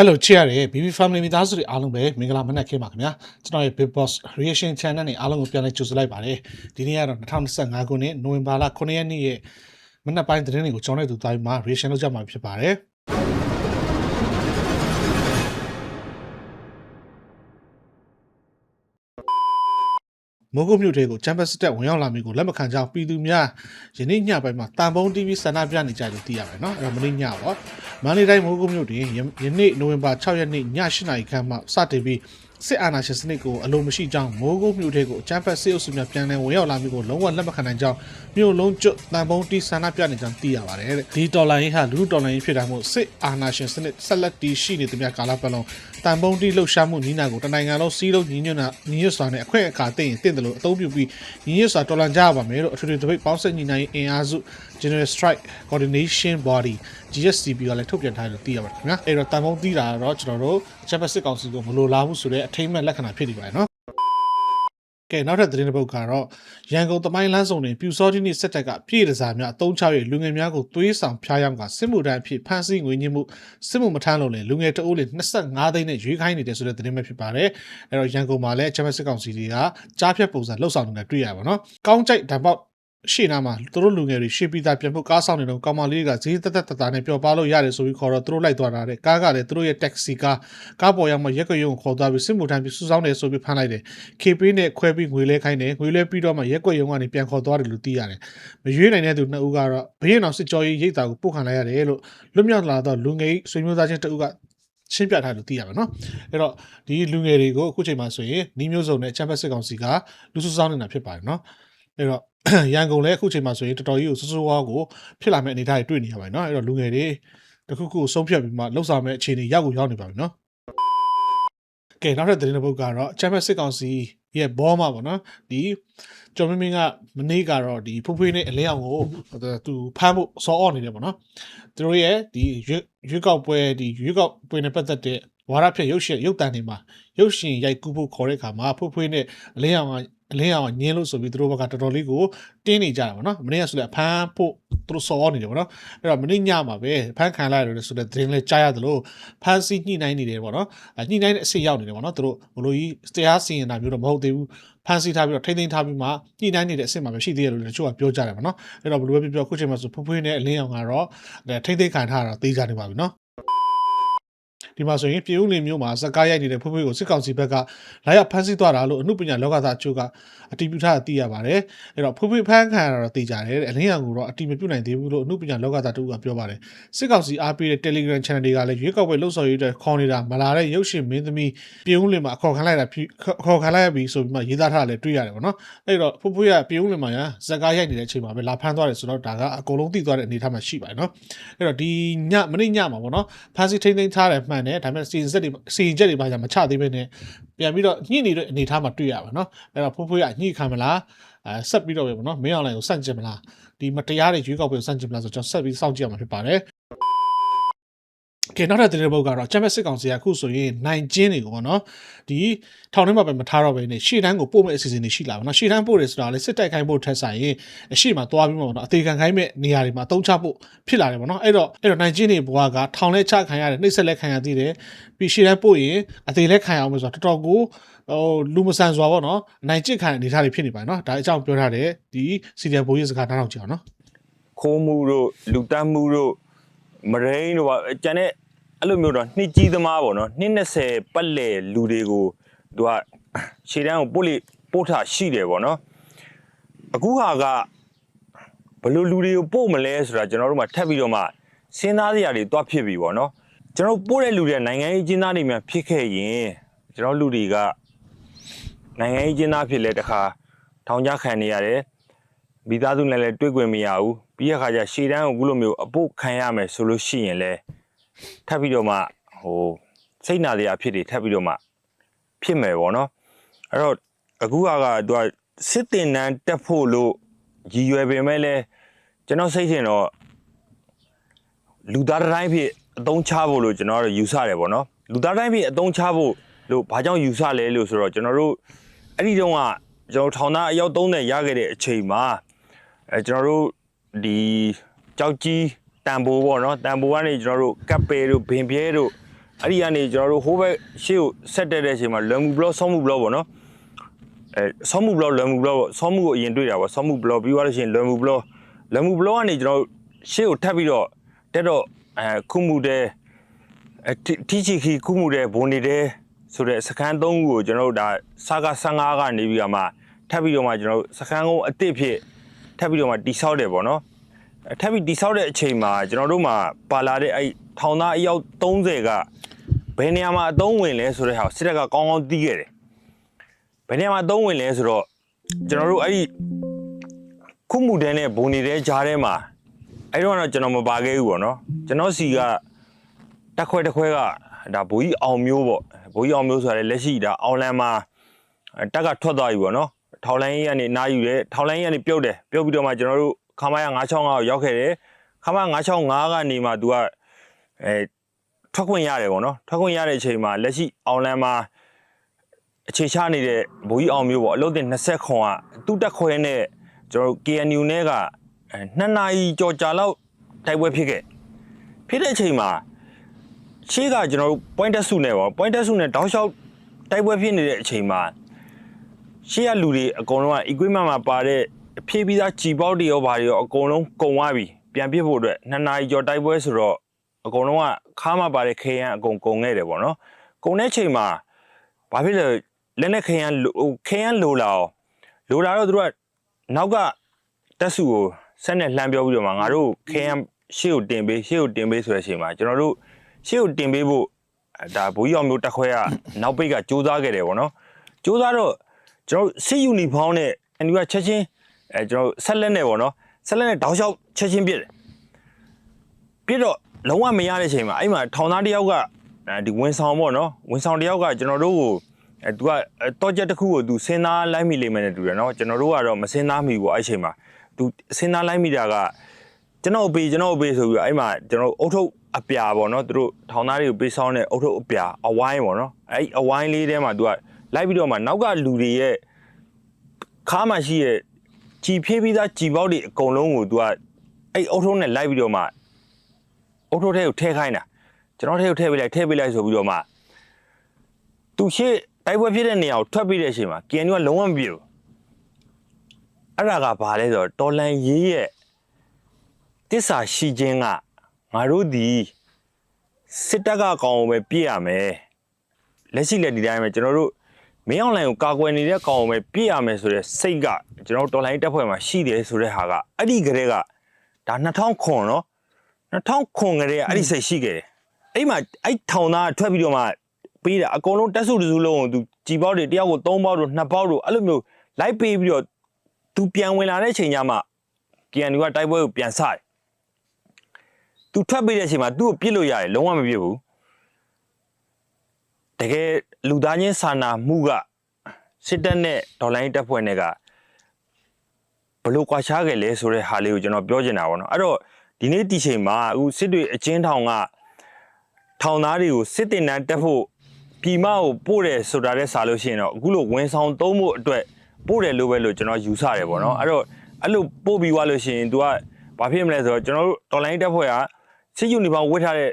Hello ချစ်ရတဲ့ BB Family မိသားစုတွေအားလုံးပဲမင်္ဂလာမနက်ခင်းပါခင်ဗျာကျွန်တော်ရဲ့ Big Boss Reaction Channel နဲ့အားလုံးကိုပြန်လည်ကြိုဆိုလိုက်ပါတယ်ဒီနေ့ကတော့2025ခုနှစ်နိုဝင်ဘာလ9ရက်နေ့ရဲ့မနက်ပိုင်းသတင်းတွေကိုကျွန်တော်တို့တူတိုင်းမှာ reaction လုပ်ကြမှာဖြစ်ပါတယ် မိုးကုတ်မြို့ထဲကိုချမ်ပတ်စတက်ဝင်ရောက်လာမျိုးကိုလက်မခံကြောင်းပြည်သူများယနေ့ညပိုင်းမှာတန်ပုံး TV ဆန္ဒပြနေကြတယ်သိရပါတယ်နော်အဲ့တော့မနေ့ညပေါ့မန္တလေးတိုင်းမိုးကုတ်မြို့တွင်ယယနေ့နိုဝင်ဘာ6ရက်နေ့ည8:00နာရီခန့်မှစတင်ပြီးစစ်အာဏာရှင်စနစ်ကိုအလိုမရှိကြောင်းမိုးကုတ်မြို့ထဲကိုချမ်ပတ်စစ်အုပ်စုများပြန်လည်ဝင်ရောက်လာမျိုးကိုလုံးဝလက်မခံနိုင်ကြောင်းမြို့လုံးကျွတ်တန်ပုံး TV ဆန္ဒပြနေကြောင်းသိရပါတယ်တဲ့ဒီတော်လိုင်းဟာလူလူတော်လိုင်းဖြစ်တာမို့စစ်အာဏာရှင်စနစ်ဆက်လက်တည်ရှိနေသမျှကာလပတ်လုံး တန်ပုံး TV လှုပ်ရှားမှုနီးနာကိုတနိုင်ငံလုံးစီးလုံးညီညွတ်နာညီညွတ်စွာနဲ့အခွင့်အခါသိရင်တင့်တယ်လို့အသုံးပြုပြီးညီညွတ်စွာတော်လှန်ကြရပါမယ်လို့အထွေထွေတပိတ်ပေါင်းဆက်ညီနိုင်ရေးအင်အားစု General Strike Coordination Body GSCB ကလည်းထုတ်ပြန်ထားတယ်လို့သိရပါတယ်ခင်ဗျာအဲ့တော့တန်ပုံးတီးတာကတော့ကျွန်တော်တို့ချက်ပတ်စစ်ကောင်စီကိုမလိုလားဘူးဆိုတဲ့အထိမ့်မဲ့လက္ခဏာဖြစ်နေပါတယ်နော် ကဲနောက်ထပ်သတင်းတစ်ပုဒ်ကတော့ရန်ကုန်သမိုင်းလမ်းဆောင်တွင်ပြူစောတိနိစစ်တပ်ကပြည်ရစားများအုံချ၍လူငယ်များကိုသွေးဆောင်ဖျားယောင်းကစစ်မှုထမ်းအဖြစ်ဖမ်းဆီးငွေညှစ်မှုစစ်မှုမထမ်းလို့လေလူငယ်တအုပ်လေ25သိန်းနဲ့ရွေးခိုင်းနေတယ်ဆိုတဲ့သတင်းပဲဖြစ်ပါတယ်အဲ့တော့ရန်ကုန်မှာလည်းချက်ပတ်စစ်ကောင်စီတွေကကြားဖြတ်ပုံစံလှုပ်ဆောင်နေတာတွေ့ရပါတော့ကောင်းကြိုက်ဓာတ်ပေါက် ရှေ့နားမှာသူတို့လူငယ်တွေရှေ့ပြီးသားပြန်ဖို့ကားဆောင်နေတော့ကောင်မလေးကဈေးတက်တက်တတာနဲ့ပျော်ပါလို့ရတယ်ဆိုပြီးခေါ်တော့သူတို့လိုက်သွားတာတဲ့ကားကလည်းသူတို့ရဲ့ taxi ကားကားပေါ်ရောက်မှရက်ကွက်ရုံကိုခေါ်သွားပြီးစစ်မှုထမ်းပြီးစူးစောင်းတယ်ဆိုပြီးဖမ်းလိုက်တယ် KP နဲ့ခွဲပြီးငွေလဲခိုင်းတယ်ငွေလဲပြီးတော့မှရက်ကွက်ရုံကနေပြန်ခေါ်သွားတယ်လို့သိရတယ်မရွေးနိုင်တဲ့သူနှစ်ဦးကတော့ဘရင်အောင်စစ်ကြောရေးရိတ်တာကိုပို့ခံလိုက်ရတယ်လို့လွတ်မြောက်လာတော့လူငယ်ဆွေမျိုးသားချင်းတဦးကရှင်းပြထားလို့သိရပါတော့အဲ့တော့ဒီလူငယ်တွေကိုအခုချိန်မှာဆိုရင်နီးမျိုးစုံနဲ့ချမ်ပက်စစ်ကောင်စီကလူစုဆောင်းနေတာဖြစ်ပါတယ်နော်အဲ့တော့ ရန်ကုန်လည်းအခုချိန်မှာဆိုရင်တော်တော်ကြီးကိုစိုးစိုးဝါးကိုဖြစ်လာမဲ့အနေအထားတွေတွေ့နေရပါတယ်နော်အဲ့တော့လူငယ်တွေတခုခုဆုံးဖြတ်ပြီးမှလှုပ်ဆောင်မဲ့အခြေအနေရောက်ကိုရောက်နေပါပြီနော်ကဲနောက်ထပ်သတင်းတစ်ပုဒ်ကတော့ချမ်ပက်စစ်ကောင်စီရဲ့ဘောမှာပေါ့နော်ဒီကျော်မင်းမင်းကမနေ့ကတော့ဒီဖွေးဖွေးနဲ့အလဲအောင်ကိုသူဖမ်းဖို့စောအော့နေတယ်ပေါ့နော်သူတို့ရဲ့ဒီရွေးရွေးကောက်ပွဲဒီရွေးကောက်ပွဲနဲ့ပတ်သက်တဲ့ဝါရဖြတ်ရုပ်ရှင်ရုပ်တံတွေမှာရုပ်ရှင်ရိုက်ကူးဖို့ခေါ်တဲ့အခါမှာဖွေးဖွေးနဲ့အလဲအောင်က အလင်းအောင်ညင်းလို့ဆိုပြီးသူတို့ဘက်ကတော်တော်လေးကိုတင်းနေကြတာပေါ့နော်မနေ့ကဆိုလည်းဖမ်းဖို့သူတို့စော်နေတယ်ပေါ့နော်အဲ့တော့မနေ့ညမှာပဲဖမ်းခံလိုက်ရတယ်ဆိုတဲ့သတင်းလေးကြားရတယ်လို့ဖမ်းဆီးညှိနှိုင်းနေတယ်ပေါ့နော်ညှိနှိုင်းတဲ့အဆင့်ရောက်နေတယ်ပေါ့နော်သူတို့ဘလို့ကြီးတရားစီရင်တာမျိုးတော့မဟုတ်သေးဘူးဖမ်းဆီးထားပြီးတော့ထိမ့်သိမ်းထားပြီးမှညှိနှိုင်းနေတဲ့အဆင့်မှာပဲရှိသေးတယ်လို့တချို့ကပြောကြတယ်ပေါ့နော်အဲ့တော့ဘလို့ပဲပြောပြောခုချိန်မှာဆိုဖွဖွေးနဲ့အလင်းအောင်ကတော့ထိမ့်သိမ်းခံထားတာတော့သိကြနေပါပြီနော် ဒီမှာဆိုရင်ပြည်ဦးလင်မျိုးမှာစကားရိုက်နေတဲ့ဖွဖွေးကိုစစ်ကောင်စီဘက်ကလာရောက်ဖမ်းဆီးသွားတာလို့အမှုပညာလောကသားအချို့ကအတည်ပြုထားတာသိရပါတယ်အဲ့တော့ဖွဖွေးဖမ်းခံရတာတော့သိကြတယ်အလင်းရောင်ကိုတော့အတည်မပြုနိုင်သေးဘူးလို့အမှုပညာလောကသားတို့ကပြောပါတယ်စစ်ကောင်စီအားပေးတဲ့ Telegram Channel တွေကလည်းရွေးကောက်ပွဲလှုပ်ဆောင်ရေးအတွက်ခေါ်နေတာမလာတဲ့ရုပ်ရှင်မင်းသမီးပြည်ဦးလင်မှာအခေါ်ခံလိုက်တာအခေါ်ခံလိုက်ရပြီဆိုပြီးမှရေးသားထားတာလည်းတွေ့ရတယ်ပေါ့နော်အဲ့တော့ဖွဖွေးကပြည်ဦးလင်မှာစကားရိုက်နေတဲ့အချိန်မှာပဲလာဖမ်းသွားတယ်ဆိုတော့ဒါကအကုန်လုံးသိသွားတဲ့အနေအထားမှာရှိပါတယ်နော်အဲ့တော့ဒီညမနေ့ညမှာပေါ့နော်ဖမ်းဆီးထိန်းသိမ်းထားတယ်မှန်တယ်ဒါပေမဲ့စီစဉ်ချက်တွေစီရင်ချက်တွေပါကြမချသေးဘဲနဲ့ပြန်ပြီးတော့ညှိနေတဲ့အနေအထားမှာတွေ့ရပါနော်အဲ့တော့ဖိုးဖိုးကညှိခံမလားအဲဆက်ပြီးတော့ပဲပေါ့နော်မင်းအောင်လိုင်ကိုစန့်ကျင်မလားဒီမတရားတွေရွေးကောက်ပွဲကိုစန့်ကျင်မလားဆိုတော့ကျွန်တော်ဆက်ပြီးစောင့်ကြည့်ရမှာဖြစ်ပါတယ် ကဲနောက်တဲ့တဲ့ဘုတ်ကတော့ချမ်ပီယံစစ်ကောင်စီကအခုဆိုရင်နိုင်ကျင်းတွေကိုပေါ့နော်ဒီထောင်ထဲမှာပဲမထားတော့ဘဲနဲ့ရှေ့တန်းကိုပို့မဲ့အစီအစဉ်တွေရှိလာပါတော့ရှေ့တန်းပို့တယ်ဆိုတာလေစစ်တိုက်ခိုင်းဖို့ထက်ဆိုင်ရင်အရှိမသွားပြီးမှပေါ့နော်အသေးခံခိုင်းမဲ့နေရာတွေမှာအသုံးချဖို့ဖြစ်လာတယ်ပေါ့နော်အဲ့တော့အဲ့တော့နိုင်ကျင်းတွေဘွားကထောင်လဲချခံရတယ်နှိမ့်ဆက်လဲခံရသေးတယ်ပြီးရှေ့တန်းပို့ရင်အသေးလဲခံရအောင်ဆိုတော့တော်တော်ကိုဟိုလူမဆန်စွာပေါ့နော်နိုင်ကျစ်ခံအနေထားတွေဖြစ်နေပါနော်ဒါအကြောင်းပြောထားတယ်ဒီစီရီယယ်ဘိုးရေးစကားနားထောင်ကြည့်အောင်နော်ခိုးမှုတို့လူတန်းမှုတို့မရိန်းတို့ပါကျန်တဲ့ အဲ့လိုမျိုးတော့နှစ်ကြီးသမားပေါ့နော်နှစ်20ပတ်လည်လူတွေကိုသူကခြေတန်းကိုပို့လိပို့ထားရှိတယ်ပေါ့နော်အခုဟာကဘယ်လိုလူတွေကိုပို့မလဲဆိုတာကျွန်တော်တို့မှထပ်ပြီးတော့မှစဉ်းစားစရာတွေတွားဖြစ်ပြီပေါ့နော်ကျွန်တော်ပို့တဲ့လူတွေနိုင်ငံရေးကျင်းသားတွေများဖြစ်ခဲ့ရင်ကျွန်တော်လူတွေကနိုင်ငံရေးကျင်းသားဖြစ်လဲတခါထောင်ချခံနေရတယ်မိသားစုနဲ့လည်းတွေ့ခွင့်မရဘူးပြီးရခါကျရှေ့တန်းကိုအခုလိုမျိုးအပုတ်ခံရမယ်ဆိုလို့ရှိရင်လဲ ထပ်ပြီးတော့မှဟိုစိတ်နာစရာအဖြစ်တွေထပ်ပြီးတော့မှဖြစ်မယ်ပေါ့နော်အဲ့တော့အခုကကသူကစစ်တင်နန်းတက်ဖို့လို့ရည်ရွယ်ပေမဲ့လဲကျွန်တော်စိတ်ထင်တော့လူသားတစ်တိုင်းဖြစ်အသုံးချဖို့လို့ကျွန်တော်တို့ယူဆတယ်ပေါ့နော်လူသားတိုင်းဖြစ်အသုံးချဖို့လို့ဘာကြောင့်ယူဆလဲလို့ဆိုတော့ကျွန်တော်တို့အဲ့ဒီတုန်းကကျွန်တော်ထောင်သားအယောက်30ရခဲ့တဲ့အချိန်မှာအဲကျွန်တော်တို့ဒီကြောက်ကြီး တန်ပိုးပေါ့နော်တန်ပိုးကနေကျွန်တော်တို့ကပ်ပယ်တို့ဘင်ပြဲတို့အဲ့ဒီကနေကျွန်တော်တို့ဟိုးဘက်ရှေ့ကိုဆက်တက်တဲ့အချိန်မှာလွယ်မှုဘလော့ဆောမှုဘလော့ပေါ့နော်အဲဆောမှုဘလော့လွယ်မှုဘလော့ပေါ့ဆောမှုကိုအရင်တွေ့တာပေါ့ဆောမှုဘလော့ပြီးသွားလို့ရှိရင်လွယ်မှုဘလော့လွယ်မှုဘလော့ကနေကျွန်တော်တို့ရှေ့ကိုထပ်ပြီးတော့တက်တော့အဲခုမှုတဲ့အဲတီချီခီခုမှုတဲ့ဘုံနေတဲ့ဆိုတဲ့စကန်၃ခုကိုကျွန်တော်တို့ဒါစာက15ကနေပြီးတော့မှထပ်ပြီးတော့မှကျွန်တော်တို့စကန်ကုန်းအစ်စ်ဖြစ်ထပ်ပြီးတော့မှတိဆောက်တယ်ပေါ့နော်အဲ ထပ်ပြီးတိဆောက်တဲ့အချိန်မှာကျွန်တော်တို့မှာပါလာတဲ့အဲ့ထောင်သားအယောက်30ကဘယ်နေရာမှာအသုံးဝင်လဲဆိုတဲ့ဟာကိုစစ်တပ်ကကောင်းကောင်းသိခဲ့တယ်ဘယ်နေရာမှာအသုံးဝင်လဲဆိုတော့ကျွန်တော်တို့အဲ့ဒီခုမှုတန်းနဲ့ဘုံနေတဲ့ဂျားထဲမှာအဲ့တော့ကတော့ကျွန်တော်မပါခဲ့ဘူးပေါ့နော်ကျွန်တော်စီကတက်ခွဲတက်ခွဲကဒါဘိုးကြီးအောင်မျိုးပေါ့ဘိုးကြီးအောင်မျိုးဆိုတာလည်းလက်ရှိဒါအောင်လန်မှာတက်ကထွက်သွားပြီပေါ့နော်ထောင်လိုင်းကြီးကနေနားယူတယ်ထောင်လိုင်းကြီးကနေပြုတ်တယ်ပြုတ်ပြီးတော့မှကျွန်တော်တို့ ခမရ965ကိုရောက်ခဲ့တယ်ခမရ965ကနေမှ तू ကအဲထွက်ခွင့်ရတယ်ပေါ့နော်ထွက်ခွင့်ရတဲ့အချိန်မှာလက်ရှိအောင်လန်မှာအခြေချနေတဲ့ဘိုးကြီးအောင်မျိုးပေါ့အလုပ်တင်20ခွန်ကသူ့တက်ခွဲနဲ့ကျွန်တော်တို့ KNU နဲ့ကအဲနှစ်နာရီကြော်ကြာလောက်တိုက်ပွဲဖြစ်ခဲ့ဖြစ်တဲ့အချိန်မှာရှေ့ကကျွန်တော်တို့ point တက်စုနဲ့ပေါ့ point တက်စုနဲ့တောက်လျှောက်တိုက်ပွဲဖြစ်နေတဲ့အချိန်မှာရှေ့ကလူတွေအကုန်လုံးက equipment မှာပါတဲ့ ဖြည့်ပြီးသားကြည်ပေါက်တွေရောဘာတွေရောအကုန်လုံးကုန်သွားပြီပြန်ပြစ်ဖို့အတွက်နှစ်နာရီကျော်တိုက်ပွဲဆိုတော့အကုန်လုံးကခါမှပါတဲ့ခေရန်အကုန်ကုန်ခဲ့တယ်ပေါ့နော်ကုန်တဲ့ချိန်မှာဘာဖြစ်လဲလက်နဲ့ခေရန်လိုဟိုခေရန်လိုလာအောင်လိုလာတော့သူတို့ကနောက်ကတက်စုကိုဆက်နဲ့လှမ်းပြောပြီးတော့မှငါတို့ခေရန်ရှေ့ကိုတင်ပေးရှေ့ကိုတင်ပေးဆိုတဲ့အချိန်မှာကျွန်တော်တို့ရှေ့ကိုတင်ပေးဖို့အဲဒါဘူကြီးအောင်မျိုးတက်ခွဲကနောက်ပိတ်ကစူးစမ်းခဲ့တယ်ပေါ့နော်စူးစမ်းတော့ကျွန်တော်စစ်ယူနီဖောင်းနဲ့အန်ဒီကချက်ချင်း အဲကျွန်တော်ဆက်လက်နဲ့ပေါ့နော်ဆက်လက်နဲ့တောက်လျှောက်ချက်ချင်းပြစ်တယ်ပြစ်တော့လုံးဝမရတဲ့ချိန်မှာအဲ့မှာထောင်သားတစ်ယောက်ကအဲဒီဝင်ဆောင်ပေါ့နော်ဝင်ဆောင်တစ်ယောက်ကကျွန်တော်တို့ကိုအဲသူကတော့ချက်တစ်ခုကိုသူစဉ်းစားလိုက်မိလိမ့်မယ်နဲ့တူတယ်နော်ကျွန်တော်တို့ကတော့မစဉ်းစားမိဘူးအဲ့ချိန်မှာသူစဉ်းစားလိုက်မိတာကကျွန်တော်ပေးကျွန်တော်ပေးဆိုပြီးတော့အဲ့မှာကျွန်တော်အုတ်ထုတ်အပြာပေါ့နော်သူတို့ထောင်သားတွေကိုပေးဆောင်တဲ့အုတ်ထုတ်အပြာအဝိုင်းပေါ့နော်အဲ့အဝိုင်းလေးထဲမှာသူကလိုက်ပြီးတော့မှနောက်ကလူတွေရဲ့ခါမှရှိရဲ့ ကြည်ဖြေးပြီးသားကြည်ပေါက်တွေအကုန်လုံးကို तू ကအဲ့အုတ်ထုံးနဲ့လိုက်ပြီးတော့မှအုတ်ထုံးထဲကိုထည့်ခိုင်းတာကျွန်တော်ထဲကိုထည့်ပေးလိုက်ထည့်ပေးလိုက်ဆိုပြီးတော့မှ तू ရှေ့တိုက်ပွဲဖြစ်တဲ့နေရာကိုထွက်ပြီးတဲ့အချိန်မှာ KNU ကလုံးဝမပြေဘူးအဲ့ဒါကဘာလဲဆိုတော့တော်လန်ရေးရဲ့တစ္ဆာရှိခြင်းကငါတို့ဒီစစ်တပ်ကကောင်ကိုပဲပြည့်ရမယ်လက်ရှိလက်ဒီတိုင်းပဲကျွန်တော်တို့ မင်းအောင်လိုင်ကိုကာကွယ်နေတဲ့ကောင်ကိုပဲပြည့်ရမယ်ဆိုတဲ့စိတ်ကကျွန်တော်တို့တော်လိုင်းတက်ဖွဲ့မှာရှိတယ်ဆိုတဲ့ဟာကအဲ့ဒီကလေးကဒါ2009နော်2009ကလေးကအဲ့ဒီစိတ်ရှိခဲ့တယ်အဲ့မှာအဲ့ထောင်သားထွက်ပြီးတော့မှပေးတာအကုန်လုံးတက်စုတစုလုံးကိုသူကြည်ပေါက်တွေတယောက်ကို3ပေါက်တို့2ပေါက်တို့အဲ့လိုမျိုးလိုက်ပေးပြီးတော့သူပြန်ဝင်လာတဲ့ချိန်ကျမှ KNU ကတိုက်ပွဲကိုပြန်စတယ်သူထွက်ပေးတဲ့အချိန်မှာသူ့ကိုပြစ်လို့ရတယ်လုံးဝမပြစ်ဘူးတကယ် လူသားချင်းစာနာမှုကစစ်တပ်နဲ့ဒေါ်လာရင်းတပ်ဖွဲ့နဲ့ကဘယ်လို့ကွာခြားခဲ့လဲဆိုတဲ့ဟာလေးကိုကျွန်တော်ပြောချင်တာပေါ့နော်အဲ့တော့ဒီနေ့ဒီချိန်မှာအခုစစ်တွေအချင်းထောင်ကထောင်သားတွေကိုစစ်တင်တန်းတက်ဖို့ပြည်မကိုပို့တယ်ဆိုတာတဲ့စာလို့ရှိရင်တော့အခုလိုဝန်ဆောင်သုံးဖို့အတွက်ပို့တယ်လို့ပဲလို့ကျွန်တော်ယူဆတယ်ပေါ့နော်အဲ့တော့အဲ့လိုပို့ပြီးသွားလို့ရှိရင် तू ကဘာဖြစ်မလဲဆိုတော့ကျွန်တော်တို့ဒေါ်လာရင်းတပ်ဖွဲ့ကစစ်ယူနီဖောင်းဝတ်ထားတဲ့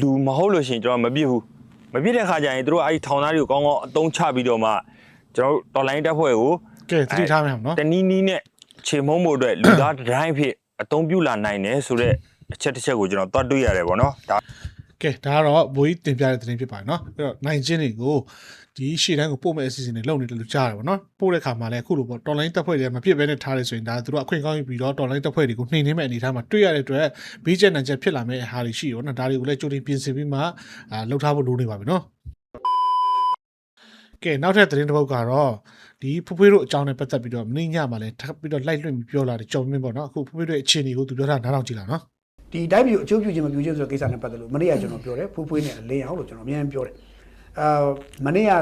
လူမဟုတ်လို့ရှိရင်ကျွန်တော်မပြစ်ဘူး မပြည့်တဲ့ခါကျရင်တို့အဲ့ဒီထောင်သားတွေကိုကောင်းကောင်းအသုံးချပြီးတော့မှကျွန်တော်တို့တော်လိုင်းတက်ဖွဲ့ကိုကဲသတိထားမယ်နော်တနီးနီးနဲ့ခြေမုံမှုအတွက်လူသားတစ်တိုင်းဖြစ်အသုံးပြုလာနိုင်တယ်ဆိုတော့အချက်တစ်ချက်ကိုကျွန်တော်တွတ်တွေ့ရတယ်ပေါ့နော်ဒါ ကဲဒါကတော့ဘိုးကြီးတင်ပြတဲ့သတင်းဖြစ်ပါတယ်နော်အဲ့တော့နိုင်ချင်းတွေကိုဒီရှေ့တန်းကိုပို့မဲ့အစီအစဉ်တွေလုပ်နေတယ်လို့ကြားရတယ်ဗောနော်ပို့တဲ့ခါမှာလည်းအခုလိုပေါ့တော်လိုင်းတက်ဖွဲ့တွေမပြစ်ဘဲနဲ့ထားတယ်ဆိုရင်ဒါသူတို့အခွင့်ကောင်းယူပြီးတော့တော်လိုင်းတက်ဖွဲ့တွေကိုနှိမ်နှင်းမဲ့အနေအထားမှာတွေ့ရတဲ့အတွက်ဘေးကျက်နိုင်ချက်ဖြစ်လာမဲ့ဟာတွေရှိရောနော်ဒါတွေကိုလည်းကြိုတင်ပြင်ဆင်ပြီးမှအာလှုပ်ထားဖို့လိုနေပါပြီနော်ကဲနောက်ထပ်သတင်းတစ်ပုဒ်ကတော့ဒီဖူးဖွေးတို့အကြောင်းနဲ့ပတ်သက်ပြီးတော့မင်းညမှာလည်းထပ်ပြီးတော့လိုက်လွှင့်ပြီးပြောလာတယ်ကြော်မင်းပေါ့နော်အခုဖူးဖွေးတို့ရဲ့အခြေအနေကိုသူပြောတာနားထောင်ကြည့်လာနော် ဒီတိုင်းပြည်ကိုအကျိုးပြုခြင်းမပြုခြင်းဆိုတဲ့ကိစ္စနဲ့ပတ်သက်လို့မနေ့ကကျွန်တော်ပြောတယ်ဖူးဖွေးနဲ့အလင်းအောင်လို့ကျွန်တော်အများကြီးပြောတယ်အာမနေ့က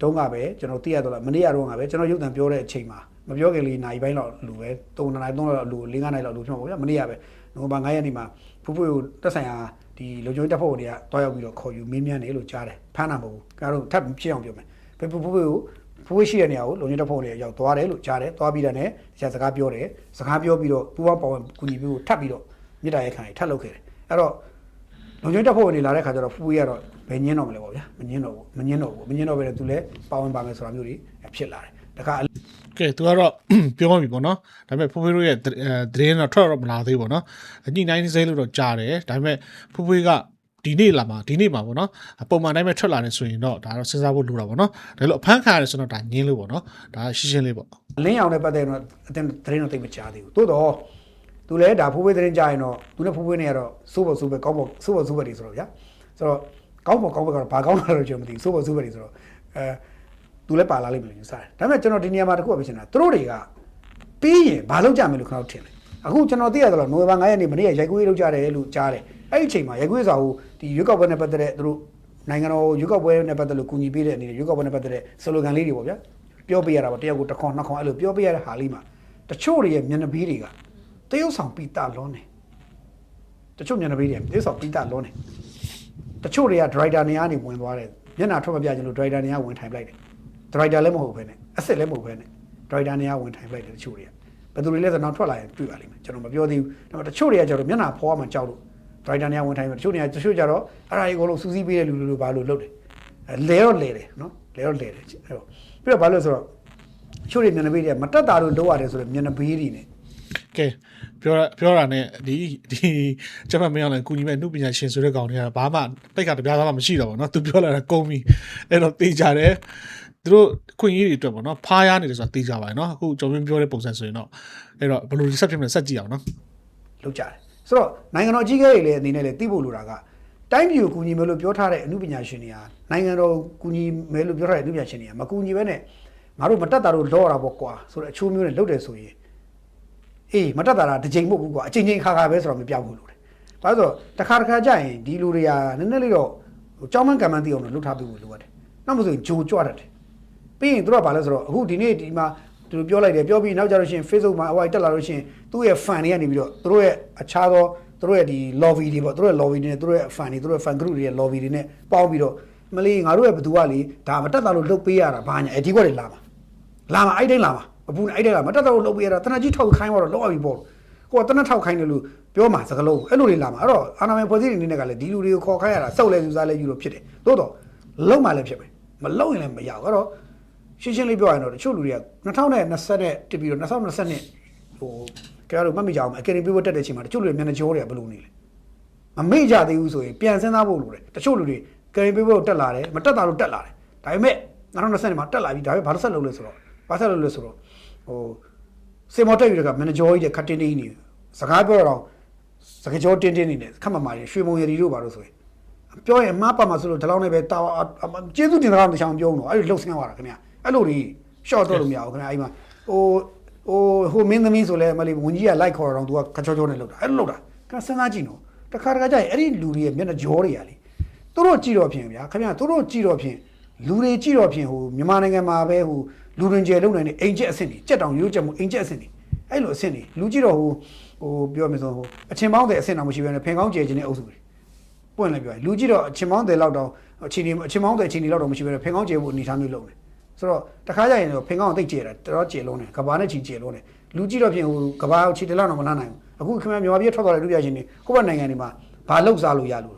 တုန်းကပဲကျွန်တော်သိရတော့လားမနေ့ကတော့ကပဲကျွန်တော်ရုပ်သံပြောတဲ့အချိန်မှာမပြောခင်လေးနိုင်ပိုင်းတော့လူပဲ3နိုင်3လောက်လူ4 5နိုင်လောက်လူဖြစ်မှာပေါ့ဗျာမနေ့ကပဲနိုဝင်ဘာ9ရက်နေ့မှာဖူးဖွေးကိုတက်ဆိုင်ရာဒီလုံခြုံရေးတပ်ဖွဲ့ဝင်တွေကတွားရောက်ပြီးတော့ခေါ်ယူမင်းမြန်းတယ်လို့ကြားတယ်ဖမ်းတာမဟုတ်ဘူးကားတော့ထပ်ဖြစ်အောင်ပြောမယ်ဖူးဖွေးကိုဖူးဖွေးရှိတဲ့နေရာကိုလုံခြုံရေးတပ်ဖွဲ့ဝင်တွေရောက်သွားတယ်လို့ကြားတယ်သွားပြီးတဲ့နဲ့ဆရာစကားပြောတယ်စကားပြောပြီးတော့ပူပေါင်းပါဝင်ကူညီပြီးကိုထပ်ပြီးတော့ မြစ်တာရဲ့ခံထပ်လုပ်ခဲ့တယ်အဲ့တော့လုံချုံတက်ဖို့နေလာတဲ့ခါကျတော့ဖူးရတော့ဘယ်ညင်းတော့မလဲပေါ့ဗျာမညင်းတော့ဘူးမညင်းတော့ဘူးမညင်းတော့ပဲသူလည်းပါဝင်ပါမယ်ဆိုတာမျိုးတွေဖြစ်လာတယ်တခါကဲသူကတော့ပြောမှပြီပေါ့နော်ဒါပေမဲ့ဖိုးဖွေးတို့ရဲ့သအဲသတင်းတော့ထွက်တော့မလာသေးဘူးပေါ့နော်အညိနှိုင်းစိလို့တော့ကြားတယ်ဒါပေမဲ့ဖိုးဖွေးကဒီနေ့လာမှာဒီနေ့မှာပေါ့နော်ပုံမှန်တိုင်းပဲထွက်လာတယ်ဆိုရင်တော့ဒါတော့စဉ်းစားဖို့လိုတာပေါ့နော်ဒါလို့အဖမ်းခံရတယ်ဆိုတော့ဒါညင်းလို့ပေါ့နော်ဒါရှင်းရှင်းလေးပေါ့လင်းအောင်နဲ့ပတ်သက်တော့အတင်းသတင်းတော့သိမချသေးဘူးသို့တော့ သူလည်းဒါဖိုးဖွေးသတင်းကြရင်တော့သူနဲ့ဖိုးဖွေးနေရတော့စိုးပေါ်စိုးပဲကောင်းပေါ်စိုးပေါ်စိုးပဲတွေဆိုတော့ဗျာဆိုတော့ကောင်းပေါ်ကောင်းဘက်ကတော့ဘာကောင်းတာတော့ကျွန်တော်မသိဘူးစိုးပေါ်စိုးပဲတွေဆိုတော့အဲသူလည်းပါလာလိမ့်မယ်လို့ယူဆတယ်ဒါပေမဲ့ကျွန်တော်ဒီနေရာမှာတစ်ခုအပြချင်တာသူတို့တွေကပြီးရင်ဘာလုပ်ကြမယ်လို့ခဏထင်တယ်အခုကျွန်တော်သိရတော့နိုဝင်ဘာ9ရက်နေ့မနေ့ကရိုက်ကူးရေးလုပ်ကြတယ်လို့ကြားတယ်အဲ့ဒီအချိန်မှာရိုက်ကူးရေးစာကိုဒီရွက်ကောက်ပွဲနဲ့ပတ်သက်တဲ့သူတို့နိုင်ငံတော်ရွက်ကောက်ပွဲနဲ့ပတ်သက်လို့ကူညီပေးတဲ့အနေနဲ့ရွက်ကောက်ပွဲနဲ့ပတ်သက်တဲ့ဆလိုဂန်လေးတွေပေါ့ဗျာပြောပေးရတာပေါ့တယောက်ကိုတစ်ခေါက်နှစ်ခေါက်အဲ့လိုပြောပေးရတဲ့ဟာလေးမှာတချို့တွေရဲ့မျက်နှာပြီးတွေက တရုပ်ဆောင်ပိတာလွန်းတယ်တချို့မျက်နှာပြီးတွေတရုပ်ဆောင်ပိတာလွန်းတယ်တချို့တွေကဒရိုက်တာနေရာနေဝင်သွားတယ်မျက်နှာထွက်မပြချင်လို့ဒရိုက်တာနေရာဝင်ထိုင်ပလိုက်တယ်ဒရိုက်တာလည်းမဟုတ်ဘဲနဲ့အစ်စ်လည်းမဟုတ်ဘဲနဲ့ဒရိုက်တာနေရာဝင်ထိုင်ပလိုက်တယ်တချို့တွေကဘယ်သူတွေလဲဆိုတော့နောက်ထွက်လာရင်တွေ့ပါလိမ့်မယ်ကျွန်တော်မပြောသေးဘူးဒါပေမဲ့တချို့တွေကကျတော့မျက်နှာဖောမှကြောက်လို့ဒရိုက်တာနေရာဝင်ထိုင်တယ်တချို့တွေကတချို့ကျတော့အဲ့ဒါကြီးအကုန်လုံးစူးစီးပေးတဲ့လူလူလိုဘာလို့လုပ်တယ်အဲလဲတော့လဲတယ်နော်လဲတော့လဲတယ်အဲ့တော့ပြီးတော့ဘာလို့လဲဆိုတော့ချို့တွေမျက်နှာပေးတွေကမတက်တာလို့လုပ်ရတယ်ဆိုတော့မျက်နှာပေးတွေနဲ့ ကဲပြောရပြောတာနဲ့ဒီဒီကျမမင်းအောင်လည်းကုညီမဲ့နှုပညာရှင်ဆိုတဲ့ကောင်တွေကဘာမှပိတ်ကတပြားသားမှမရှိတော့ဘူးเนาะသူပြောလာတာကုန်ပြီအဲ့တော့တေးကြတယ်သူတို့ခွင့်ရေးတွေအတွက်ပေါ့နော်ဖားရနေတယ်ဆိုတာတေးကြပါရဲ့เนาะအခုကျော်မင်းပြောတဲ့ပုံစံဆိုရင်တော့အဲ့တော့ဘယ်လိုဆက်ဖြစ်မလဲဆက်ကြည့်အောင်เนาะ လုပ်ကြတယ်ဆိုတော့နိုင်ငံတော်အကြီးအကဲတွေလည်းအနေနဲ့လည်းသိဖို့လိုတာကတိုင်းပြည်ကိုကူညီမယ်လို့ပြောထားတဲ့အမှုပညာရှင်တွေဟာနိုင်ငံတော်ကူညီမယ်လို့ပြောထားတဲ့အမှုပညာရှင်တွေကမကူညီဘဲနဲ့ငါတို့မတက်တာတို့လောရတာပေါ့ကွာဆိုတော့အချိုးမျိုးနဲ့လုပ်တယ်ဆိုရင် အေးမတက်တာတာတစ်ချိန်မဟုတ်ဘူးကွာအချိန်ချင်းခါခါပဲဆိုတော့မပြောက်ဘူးလို့တယ်ဘာလို့လဲဆိုတော့တစ်ခါတစ်ခါကြာရင်ဒီလူတွေကနည်းနည်းလေးတော့ဟိုကြောင်းမန်းကံမန်းသိအောင်လို့လုပ်ထားပြီးလို့လိုရတယ်နောက်မှဆိုရင်ဂျိုကြွတတ်တယ်ပြီးရင်သူတို့ကဘာလဲဆိုတော့အခုဒီနေ့ဒီမှာသူတို့ပြောလိုက်တယ်ပြောပြီးနောက်ကြလို့ရှိရင် Facebook မှာအဝိုက်တက်လာလို့ရှိရင်သူ့ရဲ့ fan တွေကနေပြီးတော့သူတို့ရဲ့အခြားသောသူတို့ရဲ့ဒီ lobby တွေပေါ့သူတို့ရဲ့ lobby တွေနဲ့သူတို့ရဲ့ fan တွေသူတို့ရဲ့ fan group တွေရဲ့ lobby တွေနဲ့ပေါင်းပြီးတော့မလေးငါတို့ရဲ့ဘသူကလေဒါမတက်တာလို့လှုပ်ပေးရတာဘာညာအဲဒီကွက်တွေလာမှာလာမှာအဲ့တိုင်းလာမှာ အပူနဲ့အဲ့တိုင်းလာမတက်တာလို့လှုပ်ပေးရတာတနကြီးထောက်ခိုင်းတော့လောက်ရပြီပေါ့ကိုကတနထောက်ခိုင်းတယ်လို့ပြောမှာစကလုံးအဲ့လိုတွေလာမှာအဲ့တော့အာနာမည်ဖွဲ့စည်းနေနေတဲ့ကလည်းဒီလူတွေကိုခေါ်ခိုင်းရတာစောက်လဲယူစားလဲယူလို့ဖြစ်တယ်သို့တော့လုံမှလည်းဖြစ်မယ်မလုံရင်လည်းမရဘူးအဲ့တော့ရှင်းရှင်းလေးပြောရရင်တော့တချို့လူတွေက2020နဲ့တက်ပြီးတော့2020နဲ့ဟိုကြရတော့မမိကြအောင်အကယ်ဒမီဘတ်တက်တဲ့အချိန်မှာတချို့လူတွေမျက်နှာကြောတွေကဘယ်လိုနေလဲမမေ့ကြသေးဘူးဆိုရင်ပြန်စဉ်းစားဖို့လိုတယ်တချို့လူတွေကယ်ဒမီဘတ်တက်လာတယ်မတက်တာလို့တက်လာတယ်ဒါပေမဲ့2020နဲ့မှာတက်လာပြီဒါပေမဲ့ဘာလို့ဆက်လုပ်လဲဆိုတော့ဘာဆက်လုပ်လဲဆိုတော့ ဟိုစေမော်တက်ယူတဲ့ကမျက်နှာကြောကြီးတဲ့ခတ်တင်းတင်းနေစကားပြောတော့စကားကြောတင်းတင်းနေတယ်ခက်မမာရီရွှေမုံရည်တို့ဘာလို့ဆိုရင်ပြောရင်အမှားပါမှာဆိုလို့ဒီလောက်နဲ့ပဲတာကျေးဇူးတင်တာကတော့တချောင်းပြောအောင်တော့အဲ့ဒီလှုပ်ဆင်းသွားတာခင်ဗျအဲ့လိုတွေ short တော့လို့မရဘူးခင်ဗျအဲ့မှာဟိုဟိုဟိုမင်းသမီးဆိုလဲမလေးဝင်ကြီးက like ခေါ်တော့သူကခချောချောနဲ့လှုပ်တာအဲ့လိုလှုပ်တာခင်ဗျစဉ်းစားကြည့်နော်တခါတခါကျရင်အဲ့ဒီလူတွေရဲ့မျက်နှာကြောတွေကလေသူတို့ကြည့်တော့ဖြင့်ဗျာခင်ဗျသူတို့ကြည့်တော့ဖြင့်လူတွေကြည့်တော့ဖြင့်ဟိုမြန်မာနိုင်ငံမှာပဲဟို လူတွင်ကျယ်လုံနိုင်တဲ့အိမ်ကျက်အဆင့်တွေကြက်တောင်ရိုးချက်မှုအိမ်ကျက်အဆင့်တွေအဲ့လိုအဆင့်တွေလူကြည့်တော့ဟိုဟိုပြောမယ်ဆိုဟိုအချင်းပေါင်းတဲ့အဆင့်တော့မရှိဘဲနဲ့ဖင်ကောင်းကျယ်ခြင်းတဲ့အုပ်စုတွေပွင့်လိုက်ပြောရင်လူကြည့်တော့အချင်းမောင်းတယ်လောက်တော့အချင်းဒီအချင်းမောင်းတယ်အချင်းဒီလောက်တော့မရှိဘဲနဲ့ဖင်ကောင်းကျဲဖို့အနေထားမျိုးလုပ်တယ်ဆိုတော့တခါကျရင်တော့ဖင်ကောင်းကိုသိကျဲတာတော်တော်ကျဲလုံးတယ်ကဘာနဲ့ချီကျဲလုံးတယ်လူကြည့်တော့ပြင်ဟိုကဘာကိုချီတလောက်တော့မလာနိုင်ဘူးအခုခင်ဗျာမြန်မာပြည်ထွက်သွားတဲ့လူပြချင်းတွေကိုယ့်ဘက်နိုင်ငံတွေမှာဘာလောက်စားလို့ရလို့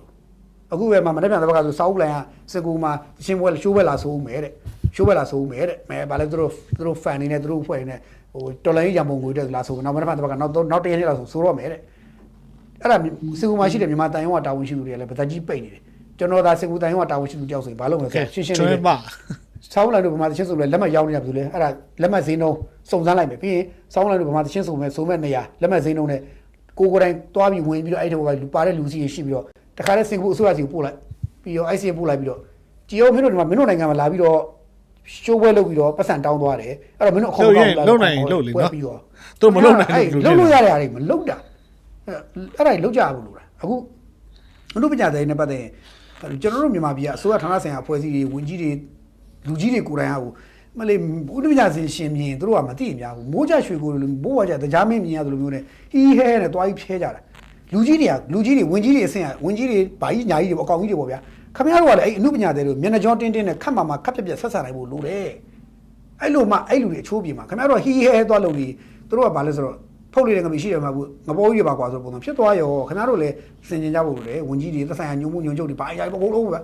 အခုပဲမှမနေ့ပြန်တဲ့ဘက်ကဆိုစောက်လိုင်းကစကူမှာရှင်းပွဲရှိုးပွဲလာဆိုဦးမယ်တဲ့ ရှိုးပွဲလာဆိုဦးမယ်တဲ့မဲဘာလဲသူတို့သူတို့ fan နေနဲ့သူတို့ဖွဲ့နေနဲ့ဟိုတော်လိုင်းရံပုံငွေတဲ့လာဆိုနောက်မနေ့ပြန်တဲ့ဘက်ကနောက်နောက်တရက်နေ့လာဆိုဆိုတော့မယ်တဲ့အဲ့ဒါစင်ကူမှာရှိတဲ့မြန်မာတန်ရုံးကတာဝန်ရှိသူတွေကလည်းဗသက်ကြီးပိတ်နေတယ်ကျွန်တော်သာစင်ကူတန်ရုံးကတာဝန်ရှိသူတယောက်ဆိုရင်ဘာလုပ်မလဲဆိုရှင်းရှင်းလေးကျွပဲမ်းပါဆောင်းလိုက်လို့ဗမာသချင်းဆိုလဲလက်မှတ်ရောက်နေရပြီဆိုလဲအဲ့ဒါလက်မှတ်ဈေးနှုန်းစုံစမ်းလိုက်မယ်ပြီးရင်ဆောင်းလိုက်လို့ဗမာသချင်းဆိုမဲ့ဆိုမဲ့နေရာလက်မှတ်ဈေးနှုန်းနဲ့ကိုကိုယ်တိုင်တွားပြီးဝင်ပြီးတော့အဲ့ဒီဘက်ကလူပါတဲ့လူစီရှိပြီးတော့တခါတည်းစင်ကူအစိုးရစီကိုပို့လိုက်ပြီးတော့ ICA ပို့လိုက်ပြီးတော့ကြည်အောင်မင်းတို့ဒီမှာမင်းတို့နိုင်ငံမှာလာပြီးတော့ ရှိုးပွဲလုပ်ပြီးတော့ပတ်စံတောင်းသွားတယ်အဲ့တော့မင်းတို့အခေါ်ကောင်းပြီးတော့သူတို့မလုံနိုင်လို့လုံလို့ရတဲ့အားတွေမလုံတာအဲ့ဒါတွေလုံကြဘူးလို့လားအခုမနုပညာတဲ့နဲ့ပတ်သက်ရင်ကျွန်တော်တို့မြန်မာပြည်ကအစိုးရဌာနဆိုင်ရာအဖွဲ့အစည်းတွေဝန်ကြီးတွေလူကြီးတွေကိုယ်တိုင်အားကိုမလေးဥဒပညာရှင်ရှင်မြင်သူတို့ကမသိအများဘူးမိုးကြရွှေကိုလိုမိုးဝါကြတရားမင်းမြင်ရတယ်လို့မျိုးနဲ့ဟီးဟဲနဲ့တွားပြီးဖျဲကြတာလူကြီးတွေကလူကြီးတွေဝန်ကြီးတွေအဆင့်ကဝန်ကြီးတွေဘာကြီးညာကြီးတွေပေါ့အကောင်ကြီးတွေပေါ့ဗျာ ခင်ဗျားတို့ကလည်းအဲ့အနုပညာတဲ့လို့မျက်နှာကြောတင်းတင်းနဲ့ခတ်မှမှခတ်ပြက်ပြက်ဆက်ဆံနိုင်ဖို့လိုတယ်အဲ့လိုမှအဲ့လူတွေအချိုးပြေမှာခင်ဗျားတို့ဟီးဟဲသွားလို့ဒီသူတို့ကဘာလဲဆိုတော့ဖုတ်လေးတဲ့ငမီရှိတယ်မှာဘူးငပေါ်ကြီးရပါကွာဆိုပုံစံဖြစ်သွားရောခင်ဗျားတို့လည်းစင်ကြင်ကြဖို့လေဝင်ကြီးတွေသက်ဆိုင်ရာညုံမှုညုံချုပ်တွေဘာအရာဘကုန်လုံးပဲ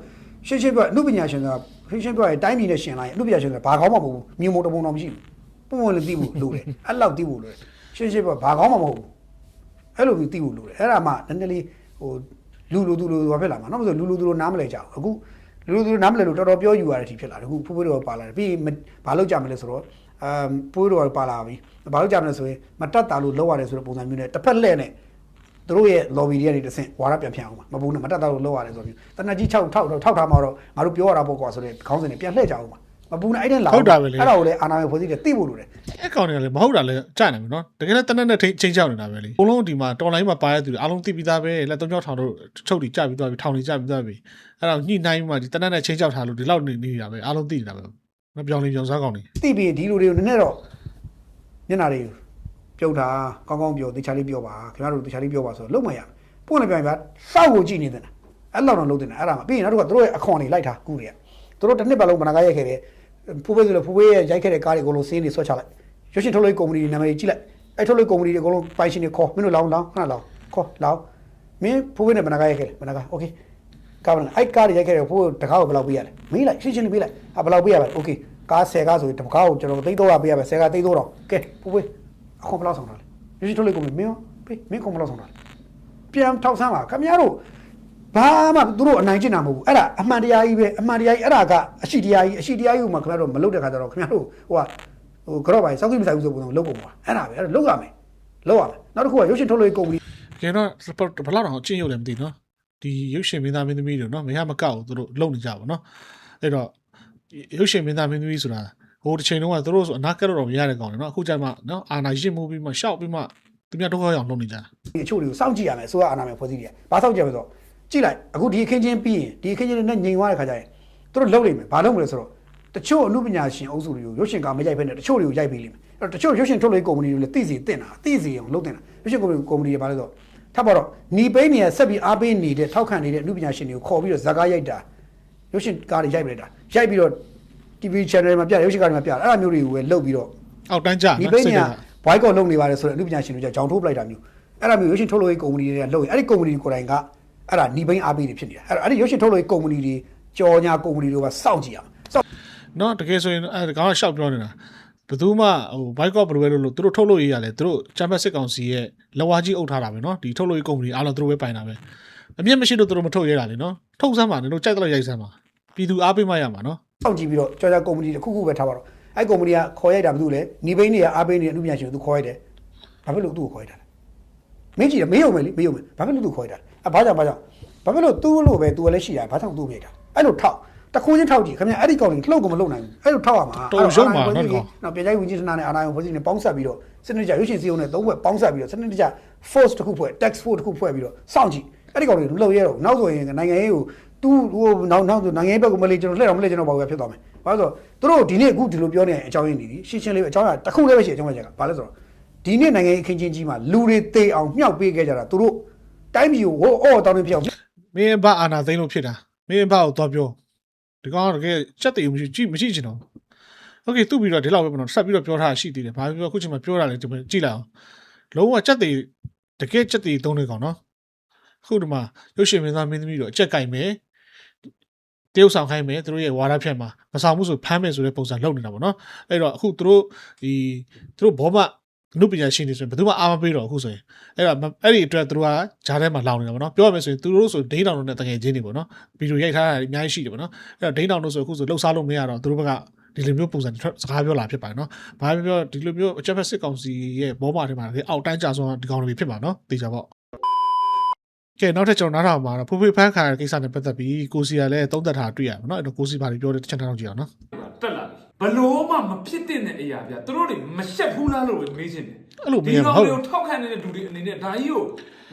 ရှင်းရှင်းပြောအမှုပညာရှင်ကရှင်းရှင်းပြောရင်တိုင်းပြည်နဲ့ရှင်လိုက်အမှုပညာရှင်ကဘာကောင်းမှမဟုတ်ဘူးမြင်မို့တပုံတော့မရှိဘူးပုံမှန်လည်းသိဖို့လိုတယ်အဲ့လောက်သိဖို့လိုတယ်ရှင်းရှင်းပြောဘာကောင်းမှမဟုတ်ဘူးအဲ့လိုမျိုးသိဖို့လိုတယ်အဲ့ဒါမှနည်းနည်းလေးဟို လူလူသူလူဘာဖြစ်လာမှာနော်မဆိုလူလူသူလူနားမလဲကြအောင်အခုလူလူသူလူနားမလဲလို့တော်တော်ပြောယူရတဲ့အထိဖြစ်လာတယ်အခုဖူးဖူးတော်ပါလာတယ်ပြီးရင်ဘာလုပ်ကြမလဲဆိုတော့အမ်ပိုးတော်ပါလာပြီဘာလုပ်ကြမလဲဆိုရင်မတတ်တာလို့လောက်ရတယ်ဆိုတဲ့ပုံစံမျိုးနဲ့တစ်ဖက်လှည့်နဲ့သူတို့ရဲ့ lobby တွေကနေတဆင့်ဝါရပြန်ဖြန့်အောင်ပါမဘူးနဲ့မတက်တာလို့လောက်ရတယ်ဆိုပြီးတနက်ကြီး6ထောက်ထောက်ထားမှာတော့ငါတို့ပြောရတာပေါ့ကွာဆိုတဲ့ခေါင်းစဉ်တွေပြန်လှည့်ကြအောင်ပါ မဘူးနဲ့အဲ့တဲ့လာအဲ့ဒါကိုလည်းအာနာမေဖွဲ့စည်းတယ်သိဖို့လိုတယ်အဲ့ကောင်တွေကလည်းမဟုတ်တာလည်းကြားနိုင်ပြီနော်တကယ်လည်းတနက်နဲ့ထိချင်းချောက်နေတာပဲလေအကုန်လုံးဒီမှာတော်လိုင်းမှာပါရတဲ့သူတွေအားလုံးသိပြီးသားပဲလက်သုံးချောက်ထောင်တို့ချုပ်တီကြပြီးသွားပြီထောင်တီကြပြီးသွားပြီအဲ့တော့ညှိနှိုင်းမှဒီတနက်နဲ့ချင်းချောက်ထားလို့ဒီလောက်နေနေတာပဲအားလုံးသိနေတာပဲမပြောင်းလင်းပြောင်းစားကောင်တွေသိပြီးဒီလူတွေကိုနည်းနည်းတော့ညနာတွေပြုတ်တာကောင်းကောင်းပြောတေချာလေးပြောပါခင်ဗျားတို့တေချာလေးပြောပါဆိုတော့လုံးမရပွင့်နေပြန်ပါစောက်ကိုကြည့်နေတယ်အဲ့လောက်တော့လုံးတယ်အဲ့ဒါမှပြီးရင်နောက်တစ်ခါသူတို့ရဲ့အခွန်တွေလိုက်တာကူတွေကသူတို့တစ်နှစ်ပတ်လုံးဗနာကားရိုက်ခဲ့တယ် ဖူးဖေးဆိုလို့ဖူးဖေးရဲ့ရိုက်ခဲ့တဲ့ကားတွေအကုန်လုံးစင်းတွေဆွဲချလိုက်ရွှေရှင်ထုတ်လို့ကုမ္ပဏီနာမည်ကြည့်လိုက်အဲ့ထုတ်လို့ကုမ္ပဏီတွေအကုန်လုံးပိုင်ရှင်တွေခေါ်မင်းတို့လောင်းလောင်းခဏလောင်းခေါ်လောင်းမင်းဖူးဖေးနဲ့ဗနာကားရိုက်ခဲ့တယ်ဗနာကားโอเคကားဗနာအဲ့ကားတွေရိုက်ခဲ့တယ်ဖူးတကားကိုဘယ်လောက်ပေးရလဲမေးလိုက်ရှင်းရှင်းလေးပေးလိုက်ဟာဘယ်လောက်ပေးရပါလဲโอเคကား10ကားဆိုရင်တကားကိုကျွန်တော်သိတော့ပေးရပါ10ကားသိတော့တော့ကဲဖူးဖေးအခွန်ဘယ်လောက်ဆောင်တာလဲရွှေရှင်ထုတ်လို့ကုမ္ပဏီမင်းပေးမင်းခွန်ဘယ်လောက်ဆောင်တာလဲ ပြန်ထောက်ဆန်းပါခင်ဗျားတို့ ဘာမှသူတို့အနိုင်ကျင့်တာမဟုတ်ဘူးအဲ့ဒါအမှန်တရားကြီးပဲအမှန်တရားကြီးအဲ့ဒါကအရှိတရားကြီးအရှိတရားကြီးကိုမှခင်ဗျားတို့မလုပ်တဲ့ခါကျတော့ခင်ဗျားတို့ဟိုကဟိုကြော့ပါစောက်ကြည့်မဆိုင်ဘူးဆိုပုံစံလုပ်ပုံပါအဲ့ဒါပဲအဲ့ဒါလုပ်ရမယ်လုပ်ရမယ်နောက်တစ်ခုကရုပ်ရှင်ထုတ်လို့ကုမ္ပဏီကျန်တော့ဘယ်လောက်တော့အချင်းရုပ်လည်းမသိနော်ဒီရုပ်ရှင်မင်းသားမင်းသမီးတွေနော်မရမကောက်ဘူးသူတို့လုံနေကြပါနော်အဲ့တော့ရုပ်ရှင်မင်းသားမင်းသမီးဆိုတာဟိုတစ်ချိန်လုံးကသူတို့ဆိုအနာကက်တော့မရတဲ့ကောင်လေနော်အခုကျမှနော်အာနာရစ်မှုပြီးမှရှောက်ပြီးမှသူများတော့ရောက်လုံနေကြတာအချို့တွေကိုစောင့်ကြည့်ရမယ်ဆိုရအာနာမယ်ဖွဲ့စည်းတယ်ဘာစောင့်ကြည့်ရမလဲဆိုတော့ ကြည့်လိုက်အခုဒီအခင်းချင်းပြီးရင်ဒီအခင်းချင်းနဲ့ညင်သွားတဲ့ခါကျရင်သူတို့လုပ်လိမ့်မယ်ဘာလုပ်မလဲဆိုတော့တချို့အမှုပညာရှင်အုပ်စုတွေကိုရုပ်ရှင်ကမရိုက်ဖက်နဲ့တချို့တွေကိုရိုက်ပေးလိမ့်မယ်အဲ့တော့တချို့ရုပ်ရှင်ထုတ်လို့ကုမ္ပဏီတွေလည်းသိစီတင်တာသိစီအောင်လုပ်တင်တာရုပ်ရှင်ကုမ္ပဏီကုမ္ပဏီတွေဘာလဲဆိုတော့ထပ်ပါတော့ညီပိန်းနေရဆက်ပြီးအားပေးနေတဲ့ထောက်ခံနေတဲ့အမှုပညာရှင်တွေကိုခေါ်ပြီးတော့ဇာကားရိုက်တာရုပ်ရှင်ကားတွေရိုက်ပလိုက်တာရိုက်ပြီးတော့ TV channel မှာပြရုပ်ရှင်ကားတွေမှာပြအဲ့ဒါမျိုးတွေကိုပဲလုပ်ပြီးတော့အောက်တန်းကြဒီနော်ပိန်းစိတ်ကကဘွိုက်ကော့လုပ်နေပါတယ်ဆိုတော့အမှုပညာရှင်တွေကကြောင်ထိုးပလိုက်တာမျိုးအဲ့ဒါမျိုးရုပ်ရှင်ထုတ်လို့ရေးကုမ္ပဏီတွေကလုပ်ရင်အဲ့ဒီကုမ္ပဏီကိုယ်တိုင်က အဲ့ဒါညီပိန်းအားပေးနေဖြစ်နေတာအဲ့တော့အဲ့ဒီရုပ်ရှင်ထုတ်လို့ရေးကုမ္ပဏီတွေကြော်ညာကုမ္ပဏီတွေကစောင့်ကြည့်ရမယ်စောင့်နော်တကယ်ဆိုရင်အဲကောင်ကရှောက်ပြောနေတာဘယ်သူမှဟိုဘိုက်ကော့ဘယ်လိုပဲလို့လို့သူတို့ထုတ်လို့ရရတယ်သူတို့ချမ်ပီယံစစ်ကောင်စီရဲ့လက်ဝါးကြီးအုပ်ထားတာပဲနော်ဒီထုတ်လို့ရေးကုမ္ပဏီအားလုံးသူတို့ပဲပိုင်တာပဲအမြင့်မရှိလို့သူတို့မထုတ်ရတာလေနော်ထုတ်စမ်းပါနဲ့တို့ကြိုက်တော့ရိုက်စမ်းပါပြည်သူအားပေးမှရမှာနော်စောင့်ကြည့်ပြီးတော့ကြော်ညာကုမ္ပဏီတစ်ခုခုပဲထားပါတော့အဲ့ကုမ္ပဏီကခေါ်ရိုက်တာဘာလို့လဲညီပိန်းတွေကအားပေးနေတဲ့အမှုပညာရှင်တွေသူခေါ်ရိုက်တယ်ဘာဖြစ်လို့သူ့ကိုခေါ်ရိုက်တာလဲ မင်းကြည့်ရမေးရုံပဲလေမေးရုံပဲဘာဖြစ်လို့သူ့ခေါ်ရိုက်တာလဲအဲ့ဘာကြောင့်ဘာကြောင့်ဘာဖြစ်လို့သူ့လို့ပဲသူကလည်းရှိတာဘာကြောင့်သူ့မိတာအဲ့လိုထောက်တခွန်းချင်းထောက်ကြည့်ခင်ဗျအဲ့ဒီကောင်ကြီးလှုပ်ကိုမလှုပ်နိုင်ဘူးအဲ့လိုထောက်ရမှာတော်ရုံပါနော်ဒီကောင်နော်ပြန်ကြိုက်ဝင်ကြီးဌာနနဲ့အာဏာယုံဖွဲ့စည်းနေပေါင်းဆက်ပြီးတော့စနစ်တကျရုပ်ရှင်စီယုံနဲ့သုံးဘက်ပေါင်းဆက်ပြီးတော့စနစ်တကျ force တစ်ခုဖွဲ့ tax force တစ်ခုဖွဲ့ပြီးတော့စောင့်ကြည့်အဲ့ဒီကောင်တွေလှုပ်ရဲတော့နောက်ဆိုရင်နိုင်ငံရေးကိုသူဟိုနောက်နောက်ဆိုနိုင်ငံရေးဘက်ကိုမလေးကျွန်တော်လှည့်တော့မလေးကျွန်တော်ဘာလို့ဖြစ်သွားမယ်ဘာလို့ဆိုတော့သူတို့ဒီနေ့အခုဒီလိုပြောနေတဲ့အကြောင်းရင်းနေပြီရှင်းရှင်းလေးအကြောင်းရတစ်ခုလေးပဲရှိအကြောင်းရချက်ကဘာလဲဆိုတော့ ဒီနေ့နိုင်ငံရေးအခင်းချင်းကြီးမှာလူတွေတေအောင်မြှောက်ပေးခဲ့ကြတာသူတို့တိုင်းပြည်ကိုဟိုအော်တောင်းနေဖြစ်အောင် မင်းဘအာနာသိန်းလို့ဖြစ်တာမင်းဘကိုသွားပြောဒီကောင်ကတကယ်စက်တည်မရှိကြည့်မရှိချင်တော့โอเคသူ့ပြီးတော့ဒီလောက်ပဲမနော်ဆက်ပြီးတော့ပြောထားရှိသေးတယ်ဘာပြောအခုချိန်မှာပြောတာလေဒီမှာကြည့်လိုက်အောင်လုံးဝစက်တည်တကယ်စက်တည်သုံးနေကောင်နော်အခုဒီမှာရုပ်ရှင်မင်းသားမင်းသမီးတို့အကြက်ကင်မယ်တရုပ်ဆောင်ခိုင်းမယ်သူတို့ရဲ့ဝါဒဖြတ်မှာမဆောင်မှုဆိုဖမ်းမယ်ဆိုတဲ့ပုံစံလုပ်နေတာပေါ့နော်အဲ့တော့အခုသူတို့ဒီသူတို့ဘောမ အနုပညာရှင်တွေဆိုရင်ဘယ်သူမှအားမပေးတော့အခုဆိုရင်အဲ့တော့အဲ့ဒီအတွက်သူတို့ကဂျားထဲမှာလောင်နေတာပေါ့နော်ပြောရမယ်ဆိုရင်သူတို့ဆိုဒိန်းတောင်တို့နဲ့တကယ်ချင်းတွေပေါ့နော်ဗီဒီယိုရိုက်ထားတာအများကြီးရှိတယ်ပေါ့နော်အဲ့တော့ဒိန်းတောင်တို့ဆိုအခုဆိုလှုပ်ရှားလို့မရတော့သူတို့ဘက်ကဒီလိုမျိုးပုံစံစကားပြောလာဖြစ်ပါတယ်နော်။ဘာပဲပြောဒီလိုမျိုးအချက်ဖက်စစ်ကောင်စီရဲ့ဘောမာထဲမှာဒီအောက်တန်းကြဆုံးဒီကောင်တွေဖြစ်မှာနော်။တေချာပေါ့။ကဲနောက်ထပ်ကျွန်တော်နားထောင်မှာတော့ဖူဖေဖန်းခါတဲ့ကိစ္စနဲ့ပတ်သက်ပြီးကိုစီကလည်းသုံးသက်တာတွေ့ရမှာနော်။အဲ့တော့ကိုစီဘာတွေပြောတဲ့တစ်ချက်ထောက်ကြည့်အောင်နော်တက်လာပြီ ဘလို့မှမဖြစ်တဲ့အရာဗျသူတို့တွေမရှက်ဘူးလားလို့ပဲမေးချင်တယ်။အဲ့လိုမဒီင်းကောင်ဟုတ်တွေကိုထောက်ခံနေတဲ့လူတွေအနေနဲ့ဒါကြီးကို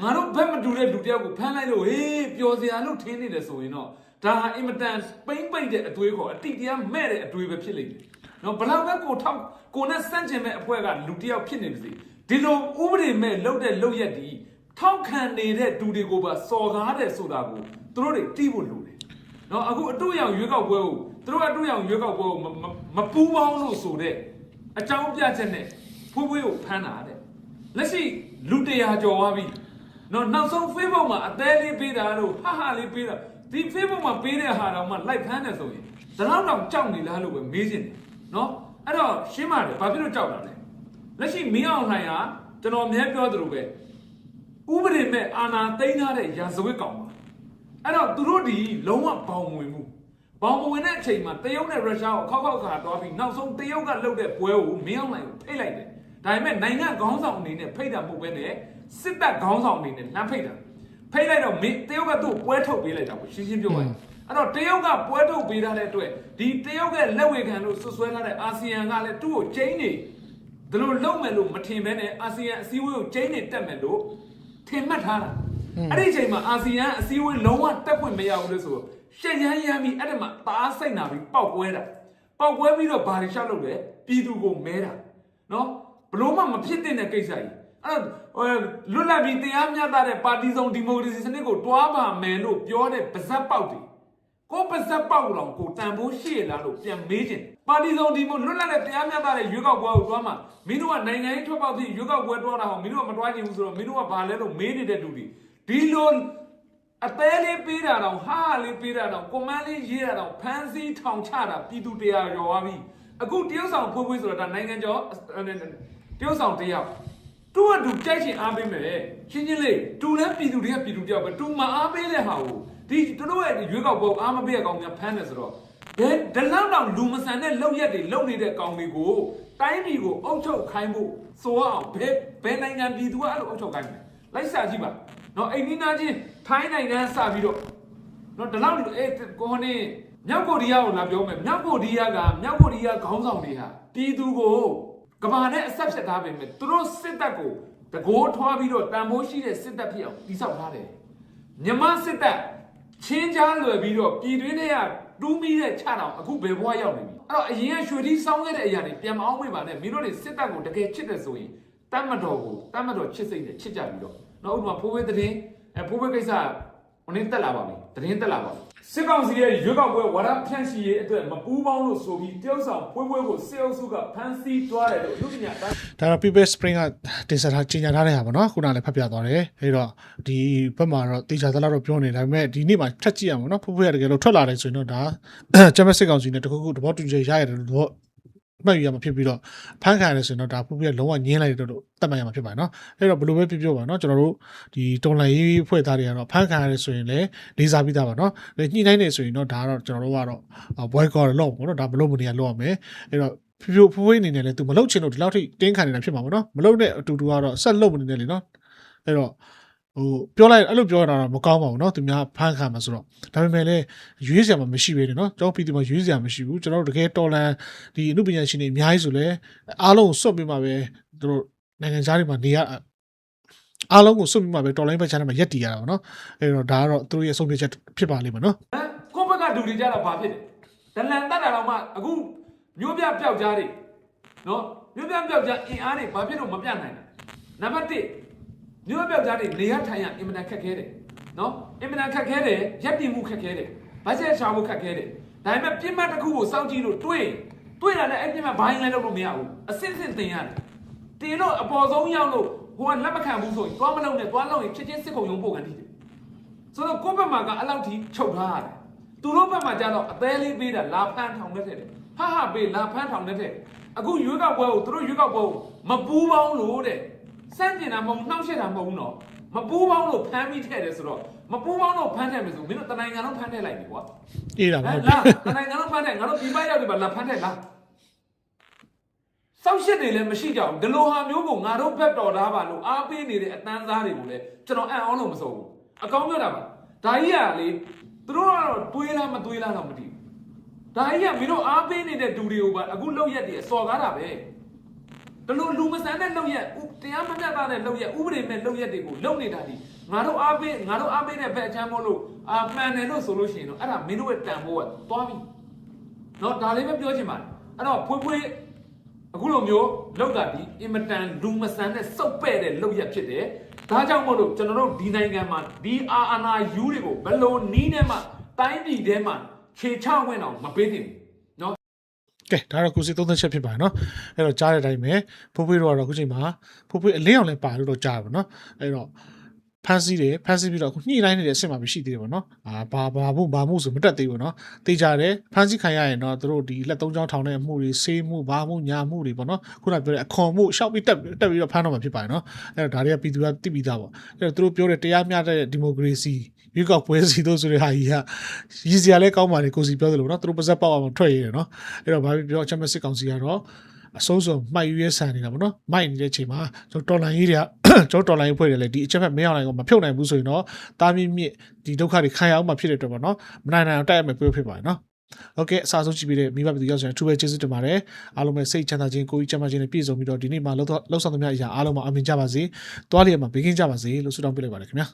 ငါတို့ဘက်မတူတဲ့လူတယောက်ကိုဖမ်းလိုက်လို့ဟေးပျော်စရာလို့ထင်နေတယ်ဆိုရင်တော့ဒါဟာအင်မတန်ပိမ့်ပိတ်တဲ့အတွေးခေါ်အတိတရားမဲ့တဲ့အတွေးပဲဖြစ်လိမ့်မယ်နော်ဘလောက်ပဲကိုထောက်ကိုနဲ့စန့်ကျင်မဲ့အဖွဲ့ကလူတယောက်ဖြစ်နေပါစေဒီလိုဥပဒေမဲ့လှုပ်တဲ့လှုပ်ရက်ဒီထောက်ခံနေတဲ့လူတွေကိုပါစော်ကားတယ်ဆိုတာကိုသူတို့တွေတီးဖို့လိုတယ်နော်အခုအတူရောင်ရွေးကောက်ပွဲကို သူတို့အတူရောင်ရွေးကောက်ပွဲကိုမမမပူးပေါင်းလို့ဆိုတဲ့အကြောင်းပြချက်နဲ့ဖွေးဖွေးကိုဖမ်းတာတဲ့လက်ရှိလူတရာကျော်သွားပြီနော်နောက်ဆုံး Facebook မှာအသေးလေးပေးတာလို့ဟာဟာလေးပေးတာဒီ Facebook မှာပေးတဲ့ဟာတော့မှ like ဖမ်းတယ်ဆိုရင်ဒါတော့တော့ကြောက်နေလားလို့ပဲမေးချင်တယ်နော်အဲ့တော့ရှင်းပါတယ်ဘာဖြစ်လို့ကြောက်တာလဲလက်ရှိမင်းအောင်လှိုင်ဟာကျွန်တော်အများပြောသလိုပဲဥပဒေမဲ့အာဏာသိမ်းထားတဲ့ရာဇဝတ်ကောင်ပါအဲ့တော့သူတို့ဒီလုံးဝဘောင်ဝင်မှု ဘောင်မဝင်တဲ့အချိန်မှာတရုတ်နဲ့ရုရှားကိုခောက်ခောက်ခါတော့ပြီးနောက်ဆုံးတရုတ်ကလှုပ်တဲ့ပွဲကိုမင်းအောင်လှိုင်ကိုဖိတ်လိုက်တယ်ဒါပေမဲ့နိုင်ငံခေါင်းဆောင်အနေနဲ့ဖိတ်တာမဟုတ်ဘဲနဲ့စစ်တပ်ခေါင်းဆောင်အနေနဲ့လှမ်းဖိတ်တာဖိတ်လိုက်တော့မင်းတရုတ်ကသူ့ကိုပွဲထုတ်ပေးလိုက်တာကိုရှင်းရှင်းပြောပါရင်အဲ့တော့တရုတ်ကပွဲထုတ်ပေးထားတဲ့အတွက်ဒီတရုတ်ရဲ့လက်ဝေခံလို့ဆွဆွဲထားတဲ့အာဆီယံကလည်းသူ့ကိုချိန်နေဒီလိုလုံးမယ်လို့မထင်ဘဲနဲ့အာဆီယံအစည်းအဝေးကိုချိန်နေတက်မယ်လို့ထင်မှတ်ထားတာအဲ့ဒီအချိန်မှာအာဆီယံအစည်းအဝေးလုံးဝတက်ခွင့်မရဘူးလို့ဆိုတော့ ရှက်ရမ်းရမ်းပြီးအဲ့ဒါမှသားစိတ်နာပြီးပောက်ကွဲတာပောက်ကွဲပြီးတော့ဘာတွေရှောက်လုပ်လဲပြည်သူကိုမဲတာနော်ဘလို့မှမဖြစ်တဲ့ကိစ္စကြီးအဲ့တော့လွတ်လပ်ပြီးတရားမျှတတဲ့ပါတီစုံဒီမိုကရေစီစနစ်ကိုတွားပါမယ်လို့ပြောတဲ့ပါဇက်ပေါက်တွေကိုပါဇက်ပေါက်တော့ကိုတန်ဖိုးရှိရလားလို့ပြန်မေးခြင်းပါတီစုံဒီမိုလွတ်လပ်တဲ့တရားမျှတတဲ့ရွေးကောက်ပွဲကိုတွားမှာမင်းတို့ကနိုင်ငံရေးထွက်ပေါက်သည့်ရွေးကောက်ပွဲတွားတာဟောမင်းတို့ကမတွားချင်ဘူးဆိုတော့မင်းတို့ကဘာလဲလို့မေးနေတဲ့လူတွေဒီလို အသေးလေးပေးတာတော့ဟာလေးပေးတာတော့ကွန်မန်းလေးရေးတာတော့ဖန်စီထောင်ချတာပြည်သူတရားရောသွားပြီအခုတရုတ်ဆောင်ဖွေးဖွေးဆိုတော့ဒါနိုင်ငံကျော်တရုတ်ဆောင်တယောက်သူ့ကသူကြိုက်ချင်အားပေးမယ်ချင်းချင်းလေးတူလည်းပြည်သူတွေကပြည်သူတယောက်ပဲတူမအားပေးတဲ့ဟာကိုဒီသူတို့ရဲ့ရွေးကောက်ပွဲအားမပေးတဲ့ကောင်များဖမ်းတယ်ဆိုတော့ဘယ်ဒလန်းတော့လူမဆန်တဲ့လောက်ရက်တွေလုံနေတဲ့ကောင်တွေကိုတိုင်းပြည်ကိုအုပ်ချုပ်ခိုင်းဖို့ဆိုအောင်ဘယ်ဘယ်နိုင်ငံပြည်သူကအဲ့လိုအုပ်ချုပ်ခိုင်းမယ်လိုက်စာကြည့်ပါနော်အိန္ဒိနာချင်း ထိုင်းနိုင်ငံစပြီးတော့နော်ဒီလောက်အေးကိုနေမြောက်ကိုရီးယားကိုလာပြောမယ်မြောက်ကိုရီးယားကမြောက်ကိုရီးယားခေါင်းဆောင်တွေဟာပြည်သူကိုကဘာနဲ့အဆက်ဖြတ်ထားပေမဲ့သူတို့စစ်တပ်ကိုတကိုးထွားပြီးတော့တန်ဖိုးရှိတဲ့စစ်တပ်ဖြစ်အောင်တိစောက်ထားတယ်မြန်မာစစ်တပ်ချင်းချားလွယ်ပြီးတော့ပြည်တွင်းထဲကတူးမိတဲ့ခြတောင်အခုဘယ်ဘဝရောက်နေပြီအဲ့တော့အရင်ကရွှေတီးစောင်းခဲ့တဲ့အရာတွေပြန်မအောင်မေ့ပါနဲ့မင်းတို့တွေစစ်တပ်ကိုတကယ်ချစ်တယ်ဆိုရင်တတ်မတော်ကိုတတ်မတော်ချစ်စိတ်နဲ့ချစ်ကြပြီးတော့နောက်ဥပမာဖိုးဝဲသတင်း အဲဖိုးဝဲကိစ္စဟိုနေ့တက်လာပါပြီသတင်းတက်လာပါပြီစစ်ကောင်စီရဲ့ရွေးကောက်ပွဲဝါဒဖြန့်ချီရေးအတွက်မပူးပေါင်းလို့ဆိုပြီးတရုတ်ဆောင်ပွဲပွဲကိုစစ်အုပ်စုကဖမ်းဆီးသွားတယ်လို့လူပညာတိုင်းဒါတော့ People Spring ကတင်ဆက်ထားကြီးညာထားတဲ့ဟာပေါ့နော်ခုနကလည်းဖတ်ပြသွားတယ်အဲတော့ဒီဘက်မှာတော့တေချာသလောက်တော့ပြောနေတယ်ဒါပေမဲ့ဒီနေ့မှာထက်ကြည့်ရမှာနော်ဖူးဖူးရတကယ်လို့ထွက်လာတယ်ဆိုရင်တော့ဒါဂျမစစ်ကောင်စီနဲ့တခုခုသဘောတူညီချက်ရရတယ်လို့တော့ မှတ်ယူရမှာဖြစ်ပြီးတော့ဖန်ခံရတယ်ဆိုရင်တော့ဒါဖူးဖူးရလုံးဝညင်းလိုက်တယ်လို့တတ်မှတ်ရမှာဖြစ်ပါတယ်နော်အဲတော့ဘယ်လိုပဲဖြစ်ဖြစ်ပါနော်ကျွန်တော်တို့ဒီတော်လိုင်းရေးဖွဲ့သားတွေကတော့ဖန်ခံရတယ်ဆိုရင်လည်းလေးစားပြီးသားပါနော်ညှိနှိုင်းနေဆိုရင်တော့ဒါကတော့ကျွန်တော်တို့ကတော့ boycott လောက်ပေါ့နော်ဒါမလုပ်မနေရလောက်ရမယ်အဲတော့ဖြူဖြူဖွေးဖွေးအနေနဲ့လည်း तू မလုတ်ချင်လို့ဒီလောက်ထိတင်းခံနေတာဖြစ်မှာပေါ့နော်မလုတ်တဲ့အတူတူကတော့ဆက်လုတ်မနေနဲ့လေနော်အဲ့တော့ ဟိုပြောလိုက်အဲ့လိုပြောတာတော့မကောင်းပါဘူးเนาะသူများဖန်ခံမှာဆိုတော့ဒါပေမဲ့လည်းရွေးစရာမှမရှိပဲเนาะကျွန်တော်ပြည်သူမှာရွေးစရာမရှိဘူးကျွန်တော်တို့တကယ်တော်လန်ဒီအမှုပညာရှင်တွေအများကြီးဆိုလဲအားလုံးစွတ်ပြီးမှပဲသူတို့နိုင်ငံသားတွေမှာနေရအားလုံးကိုစွတ်ပြီးမှပဲတော်လိုင်းဘက်ချမ်းမှာရက်တည်ရတာပေါ့เนาะအဲ့တော့ဒါကတော့သူတို့ရဲ့ဆုံးဖြတ်ချက်ဖြစ်ပါလိမ့်မယ်เนาะ ဟမ်ကိုယ့်ဘက်ကဒူတွေကြတော့ဘာဖြစ်လဲဒလန်တတ်တာတော့မှအခုမျိုးပြပျောက်ကြားတွေနော်မျိုးပြပျောက်ကြားအင်အားတွေဘာဖြစ်လို့မပြနိုင်လဲနံပါတ်1 မျိုးပြပျောက်ကြားတွေနေရထိုင်ရအင်မတန်ခက်ခဲတယ်နော်အင်မတန်ခက်ခဲတယ်ရက်တည်မှုခက်ခဲတယ်ဘတ်ဂျက်ရှာဖို့ခက်ခဲတယ်ဒါပေမဲ့ပြစ်မှတ်တစ်ခုကိုစောင့်ကြည့်လို့တွေးတွေးတာလည်းအဲ့ပြစ်မှတ်ဘိုင်းလည်းလုပ်လို့မရဘူးအစစ်စစ်တင်ရတယ်တင်တော့အပေါ်ဆုံးရောက်လို့ဟိုကလက်မခံဘူးဆိုရင်သွားမလုံးနဲ့သွားလုံးရင်ချက်ချင်းစစ်ခုံရုံးပို့ကန်တည်တယ်ဆိုတော့ကိုယ့်ဘက်မှာကအလောက်ထိချုပ်ထားရတယ်သူတို့ဘက်မှာကျတော့အသေးလေးပေးတာလာဖန်းထောင်နေတဲ့တယ်ဟာဟာပေးလာဖန်းထောင်နေတဲ့အခုရွေးကောက်ပွဲကိုသူတို့ရွေးကောက်ပွဲကိုမပူးပေါင်းလို့တဲ့ စန့်ကျင်တာမဟုတ်နှောက်ရှက်တာမဟုတ်ဘူးနော်မပူးပေါင်းလို့ဖမ်းပြီးထည့်တယ်ဆိုတော့မပူးပေါင်းလို့ဖမ်းထည့်မယ်ဆိုမင်းတို့တနိုင်ငံလုံးဖမ်းထည့်လိုက်ပြီကွာအေးတာဟပေါ့မ်လားတနိုင်ငံလုံးဖမ်းထည့်ငါတို့ဒီဘက်ရောက်ဒီဘက်လာဖမ်းထည့်လားစောက်ရှစ်တွေလည်းမရှိကြဘူးဒီလိုဟာမျိုးကိုငါတို့ဘက်တော်သားပါလို့အားပေးနေတဲ့အတန်းသားတွေကိုလည်းကျွန်တော်အံ့ဩလို့မစိုးဘူးအကောင်းပြောတာပါဒါကြီးကလေသူတို့ကတော့တွေးလားမတွေးလားတော့မသိဘူးဒါကြီးကမင်းတို့အားပေးနေတဲ့ဒူတွေကိုပါအခုလောက်ရက်တွေအစော်ကားတာပဲ ဒီလိုလူမဆန်တဲ့လောက်ရက်ဥတရားမမျှတတဲ့လောက်ရက်ဥပဒေမဲ့လောက်ရက်တွေကိုလုံနေတာဒီငါတို့အားပေးငါတို့အားပေးတဲ့ဘက်အချမ်းမို့လို့အာမှန်တယ်လို့ဆိုလို့ရှိရင်တော့အဲ့ဒါမင်းတို့ရဲ့တန်ဖိုးကသွားပြီ เนาะဒါလေးပဲပြောချင်ပါတယ်အဲ့တော့ဖွေးဖွေးအခုလိုမျိုးလောက်တာဒီအင်မတန်လူမဆန်တဲ့စုပ်ပဲ့တဲ့လောက်ရဖြစ်တယ်ဒါကြောင့်မို့လို့ကျွန်တော်တို့ဒီနိုင်ငံမှာဒီအာအာနာယူတွေကိုဘယ်လိုနီးနဲ့မှတိုင်းပြည်ထဲမှာခြေချဝင်အောင်မပေးသင့်ဘူးเนาะ ကဲဒါတော့ကိုစီသုံးသက်ချက်ဖြစ်ပါတယ်နော်အဲ့တော့ကြားတဲ့အတိုင်းပဲဖိုးဖွေးတော့ကတော့အခုချိန်မှာဖိုးဖွေးအလင်းအောင်လည်းပါလို့တော့ကြားပါနော်အဲ့တော့ဖန်စီးတယ်ဖန်စီးပြီးတော့အခုညှိနှိုင်းနေတဲ့အဆင့်မှာမရှိသေးတယ်ပေါ့နော်အာဘာဘာဖို့ဘာမှုဆိုမတက်သေးဘူးနော်တေးကြတယ်ဖန်စီးခံရရင်တော့သူတို့ဒီလက်သုံးချောင်းထောင်တဲ့အမှုတွေဆေးမှုဘာမှုညာမှုတွေပေါ့နော်ခုနပြောတဲ့အခွန်မှုရှောက်ပြီးတက်တက်ပြီးတော့ဖမ်းတော့မှာဖြစ်ပါတယ်နော်အဲ့တော့ဒါတွေကပြည်သူကသိပြီးသားပေါ့အဲ့တော့သူတို့ပြောတဲ့တရားမျှတဲ့ဒီမိုကရေစီ ရွေးကောက်ပွဲစီတို့ဆိုတဲ့ဟာကြီးကရည်စရာလဲကောင်းပါလေကိုစီပြောသလိုနော်သူတို့ပါဇက်ပေါက်အောင်ထွက်ရတယ်နော် အဲ့တော့ဘာဖြစ်ပြောချမ်းမစစ်ကောင်စီကတော့အစိုးဆုံးမှိုက်ရွေးဆန်နေတာပေါ့နော်မိုက်နေတဲ့အချိန်မှာကျွန်တော်တော်လိုင်းကြီးတွေက ကျွန်တော်တော်လိုင်းဖွဲ့တယ်လေဒီအချက်ဖက်မင်းအောင်လိုင်းကမဖြုတ်နိုင်ဘူးဆိုရင်တော့တာမီမြင့်ဒီဒုက္ခတွေခံရအောင်မှဖြစ်တဲ့အတွက်ပေါ့နော်မနိုင်နိုင်အောင်တိုက်ရမယ်ပြောဖြစ်ပါတယ်နော်โอเคအစားဆုံးကြည့်ပြီးတဲ့မိဘပြည်သူရောက်ဆိုရင်အထူးပဲကျေးဇူးတင်ပါတယ်အားလုံးပဲစိတ်ချမ်းသာခြင်းကိုယ်ကြီးချမ်းသာခြင်းနဲ့ပြည့်စုံပြီးတော့ဒီနေ့မှာလှုပ်လှုပ်ဆောင်သမျှအရာအားလုံးမှာအမြင်ကြပါစေတွားလျက်မှာဘေးကင်းကြပါစေလို့ဆုတောင်းပေးလိုက်ပါတယ်ခင်ဗျာ